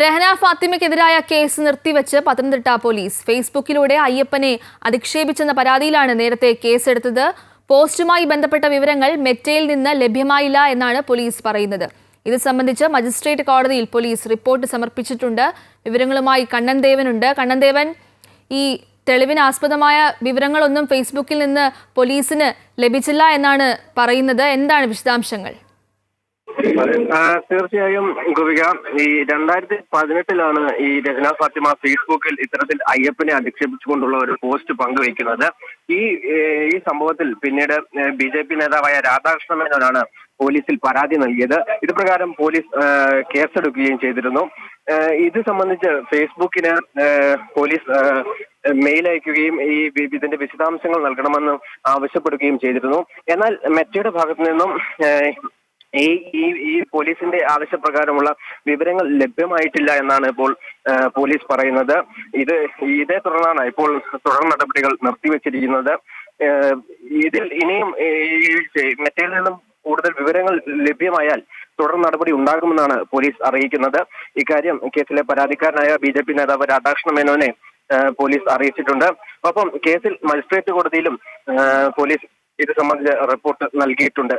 രഹന ഫാത്തിമയ്ക്കെതിരായ കേസ് നിർത്തിവെച്ച് പത്തനംതിട്ട പോലീസ്. ഫേസ്ബുക്കിലൂടെ അയ്യപ്പനെ അധിക്ഷേപിച്ചെന്ന പരാതിയിലാണ് നേരത്തെ കേസെടുത്തത്. പോസ്റ്റുമായി ബന്ധപ്പെട്ട വിവരങ്ങൾ മെറ്റയിൽ നിന്ന് ലഭ്യമായില്ല എന്നാണ് പോലീസ് പറയുന്നത്. ഇത് സംബന്ധിച്ച് മജിസ്ട്രേറ്റ് കോടതിയിൽ പോലീസ് റിപ്പോർട്ട് സമർപ്പിച്ചിട്ടുണ്ട്. വിവരങ്ങളുമായി കണ്ണൻ ദേവനുണ്ട് കണ്ണൻ ഈ തെളിവിനാസ്പദമായ വിവരങ്ങളൊന്നും ഫേസ്ബുക്കിൽ നിന്ന് പോലീസിന് ലഭിച്ചില്ല എന്നാണ് പറയുന്നത്. എന്താണ് വിശദാംശങ്ങൾ? തീർച്ചയായും ഗോപിക ഈ രണ്ടായിരത്തി പതിനെട്ടിലാണ് ഈ രചന ഫാത്തിമ ഫേസ്ബുക്കിൽ ഇത്തരത്തിൽ അയ്യപ്പനെ അധിക്ഷേപിച്ചുകൊണ്ടുള്ള ഒരു പോസ്റ്റ് പങ്കുവയ്ക്കുന്നത്. ഈ ഈ സംഭവത്തിൽ പിന്നീട് ബി ജെ പി നേതാവായ രാധാകൃഷ്ണൻ മേനോനാണ് പോലീസിൽ പരാതി നൽകിയത്. ഇത് പ്രകാരം പോലീസ് കേസെടുക്കുകയും ചെയ്തിരുന്നു. ഇത് സംബന്ധിച്ച് ഫേസ്ബുക്കിന് പോലീസ് മെയിൽ അയക്കുകയും ഈ ഇതിന്റെ വിശദാംശങ്ങൾ നൽകണമെന്ന് ആവശ്യപ്പെടുകയും ചെയ്തിരുന്നു. എന്നാൽ മെറ്റയുടെ ഭാഗത്തു നിന്നും ഈ ഈ ഈ പോലീസിന്റെ ആവശ്യപ്രകാരമുള്ള വിവരങ്ങൾ ലഭ്യമായിട്ടില്ല എന്നാണ് ഇപ്പോൾ പോലീസ് പറയുന്നത്. ഇത് ഇതേ തുടർന്നാണ് ഇപ്പോൾ തുടർ നടപടികൾ നിർത്തിവെച്ചിരിക്കുന്നത്. ഇതിൽ ഇനിയും മറ്റേ നിന്നും കൂടുതൽ വിവരങ്ങൾ ലഭ്യമായാൽ തുടർ നടപടി ഉണ്ടാകുമെന്നാണ് പോലീസ് അറിയിക്കുന്നത്. ഇക്കാര്യം കേസിലെ പരാതിക്കാരനായ ബി ജെ പി നേതാവ് രാധാകൃഷ്ണ മേനോനെ പോലീസ് അറിയിച്ചിട്ടുണ്ട്. ഒപ്പം കേസിൽ മജിസ്ട്രേറ്റ് കോടതിയിലും പോലീസ് ഇത് സംബന്ധിച്ച റിപ്പോർട്ട് നൽകിയിട്ടുണ്ട്.